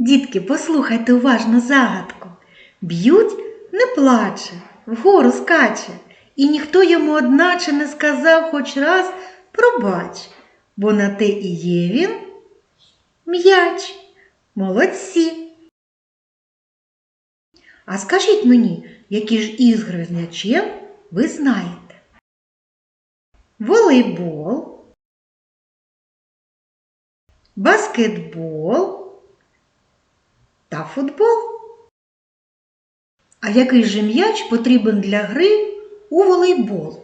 Дітки, послухайте уважно загадку. Б'ють, не плаче, вгору скаче, і ніхто йому одначе не сказав хоч раз пробач, бо на те і є він м'яч. Молодці. А скажіть мені, які ж ігри з м'ячем ви знаєте? Волейбол, баскетбол та футбол. А який же м'яч потрібен для гри у волейбол?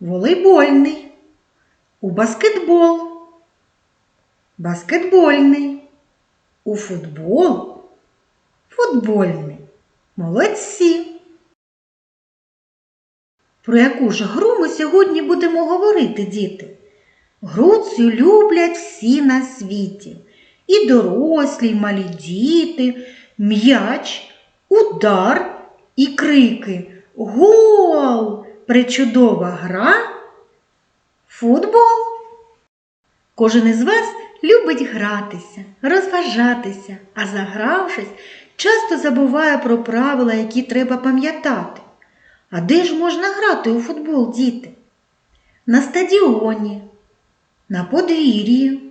Волейбольний. У баскетбол. Баскетбольний. У футбол. Футбольний. Молодці. Про яку ж гру ми сьогодні будемо говорити, діти? Гру цю люблять всі на світі. І дорослі, і малі діти, м'яч, удар і крики. Гол! Причудова гра. Футбол. Кожен із вас любить гратися, розважатися, а загравшись, часто забуває про правила, які треба пам'ятати. А де ж можна грати у футбол, діти? На стадіоні, на подвір'ї,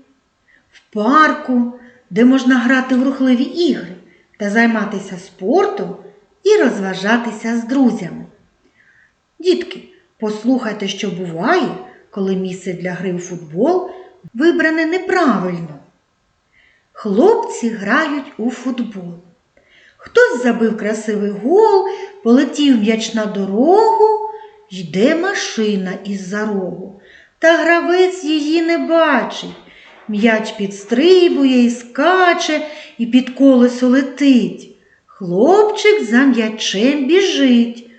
в парку, де можна грати в рухливі ігри та займатися спортом і розважатися з друзями. Дітки, послухайте, що буває, коли місце для гри у футбол вибране неправильно. Хлопці грають у футбол. Хтось забив красивий гол, полетів м'яч на дорогу, йде машина із-за рогу. Та гравець її не бачить. М'яч підстрибує і скаче, і під колесо летить. Хлопчик за м'ячем біжить.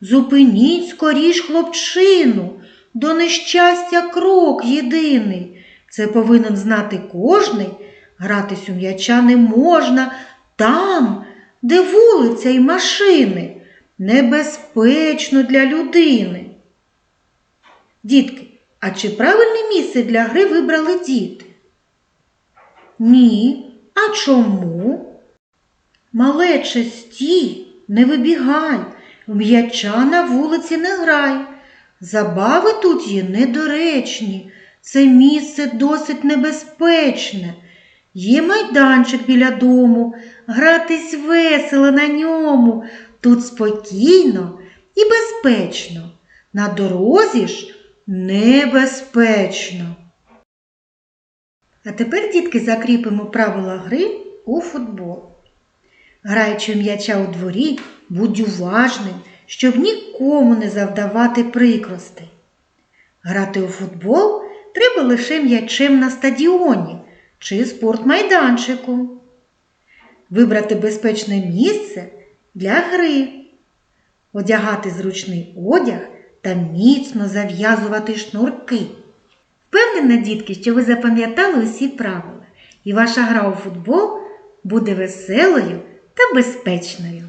Зупиніть скоріш хлопчину, до нещастя крок єдиний. Це повинен знати кожний. Гратись у м'яча не можна там, де вулиця і машини. Небезпечно для людини. Дітки, а чи правильне місце для гри вибрали діти? Ні. А чому? Малече стій, не вибігай, м'яча на вулиці не грай. Забави тут є недоречні, це місце досить небезпечне. Є майданчик біля дому, гратись весело на ньому, тут спокійно і безпечно. На дорозі ж небезпечно. А тепер, дітки, закріпимо правила гри у футбол. Граючи м'яча у дворі, будь уважним, щоб нікому не завдавати прикростей. Грати у футбол треба лише м'ячем на стадіоні чи спортмайданчику. Вибрати безпечне місце для гри, одягати зручний одяг та міцно зав'язувати шнурки. Впевнена, дітки, що ви запам'ятали усі правила, і ваша гра у футбол буде веселою та безпечною.